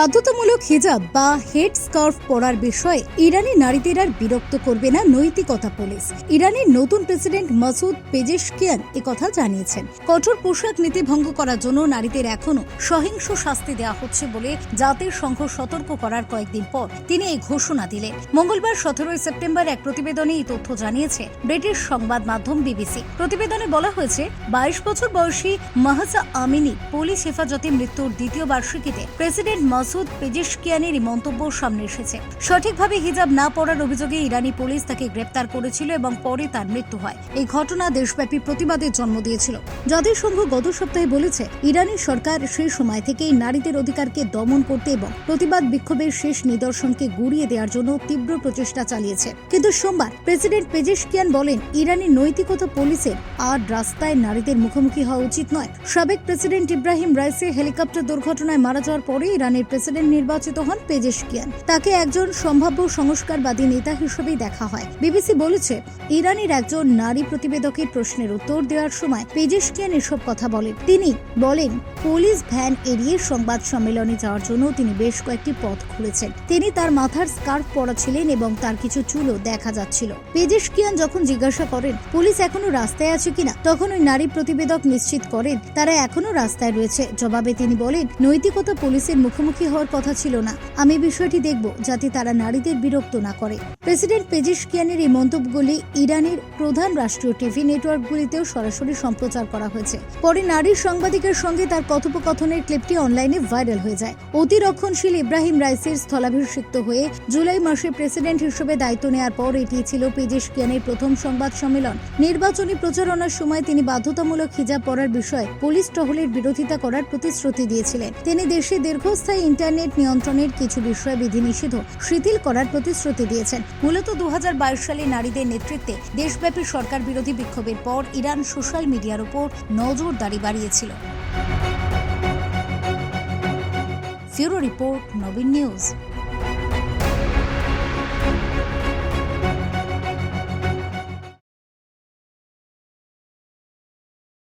বাধ্যতামূলক হিজাব বা হেড স্কার্ফ পরার বিষয়ে ইরানি নারীদের আর বিরক্ত করবে না নৈতিকতা পুলিশ। ইরানের নতুন প্রেসিডেন্ট মাসুদ পেজেশকিয়ান কথা জানিয়েছেন। কঠোর পোশাক নীতি ভঙ্গ করার জন্য নারীদের এখনও সহিংস শাস্তি দেওয়া হচ্ছে বলে জাতির সংঘ সতর্ক করার কয়েকদিন পর তিনি এই ঘোষণা দিলেন। মঙ্গলবার সতেরোই সেপ্টেম্বর এক প্রতিবেদনে এই তথ্য জানিয়েছে ব্রিটিশ সংবাদ মাধ্যম বিবিসি। প্রতিবেদনে বলা হয়েছে, বাইশ বছর বয়সী মাহাসা আমিনী পুলিশ হেফাজতে মৃত্যুর দ্বিতীয় বার্ষিকীতে প্রেসিডেন্ট মাসুদ পেজেশকিয়ানের এই মন্তব্য সামনে এসেছে। সঠিকভাবে হিজাব না পরার অভিযোগে ইরানি পুলিশ তাকে গ্রেপ্তার করেছিল এবং পরে তার মৃত্যু হয়। এই ঘটনা দেশব্যাপী প্রতিবাদের জন্ম দিয়েছিল। জাতিসংঘ গত সপ্তাহে বলেছে, ইরানি সরকার সেই সময় থেকেই নারীদের অধিকারকে দমন করতে এবং প্রতিবাদ বিক্ষোভের শেষ নিদর্শনকে গুড়িয়ে দেওয়ার জন্য তীব্র প্রচেষ্টা চালিয়েছে। কিন্তু সোমবার প্রেসিডেন্ট পেজেশকিয়ান বলেন, ইরানি নৈতিকতা পুলিশের আর রাস্তায় নারীদের মুখোমুখি হওয়া উচিত নয়। সাবেক প্রেসিডেন্ট ইব্রাহিম রাইসে হেলিকপ্টার দুর্ঘটনায় মারা যাওয়ার পরে ইরানের প্রেসিডেন্ট নির্বাচিত হন পেজেশকিয়ান তাকে একজন সম্ভাব্য সংস্কারবাদী নেতা হিসেবেই দেখা হয়। বিবিসি বলেছে, ইরানের একজন নারী প্রতিবেদকের প্রশ্নের উত্তর দেওয়ার সময় পেজেশকিয়ান এসব কথা বলেন। তিনি বলেন, পুলিশ ভ্যান এড়িয়ে সংবাদ সম্মেলনে যাওয়ার জন্য তিনি বেশ কয়েকটি পথ খুলেছেন। তিনি তার মাথার স্কার্ফ পরা ছিলেন এবং তার কিছু চুলও দেখা যাচ্ছিল। পেজেশকিয়ান যখন জিজ্ঞাসা করেন, পুলিশ এখনও রাস্তায় আছে কিনা? তখন ওই নারী প্রতিবেদক নিশ্চিত করেন, তারা এখনও রাস্তায় রয়েছে। জবাবে তিনি বলেন, নৈতিকতা পুলিশের মুখোমুখি হওয়ার কথা ছিল না। আমি বিষয়টি দেখব যাতে তারা নারীদের বিরক্ত না করে। প্রেসিডেন্ট পেজেশকিয়ানের এই মন্তব্যগুলি ইরানের প্রধান রাষ্ট্রীয় টিভি নেটওয়ার্কগুলিতেও সরাসরি সম্প্রচার করা হয়েছে। পরে নারী সাংবাদিকের সঙ্গে তার কথোপকথনের ক্লিপটি অনলাইনে ভাইরাল হয়ে যায়। অতি রক্ষণশীল ইব্রাহিম রাইসের স্থলাভিষিক্ত হয়ে জুলাই মাসে প্রেসিডেন্ট হিসেবে দায়িত্ব নেওয়ার পর এটি ছিল পেজেশকিয়ানের প্রথম সংবাদ সম্মেলন। নির্বাচনী প্রচারণার সময় তিনি বাধ্যতামূলক হিজাব পরার বিষয়ে পুলিশ টহলের বিরোধিতা করার প্রতিশ্রুতি দিয়েছিলেন। তিনি দেশে দীর্ঘস্থায়ী ইন্টারনেট নিয়ন্ত্রণের কিছু বিষয়ে বিধিনিষেধ শিথিল করার প্রতিশ্রুতি দিয়েছেন। মূলত দু হাজার বাইশ সালে নারীদের নেতৃত্বে দেশব্যাপী সরকার বিরোধী বিক্ষোভের পর ইরান সোশ্যাল মিডিয়ার উপর নজরদারি বাড়িয়েছিল। ফিউরো রিপোর্ট, নবীন নিউজ।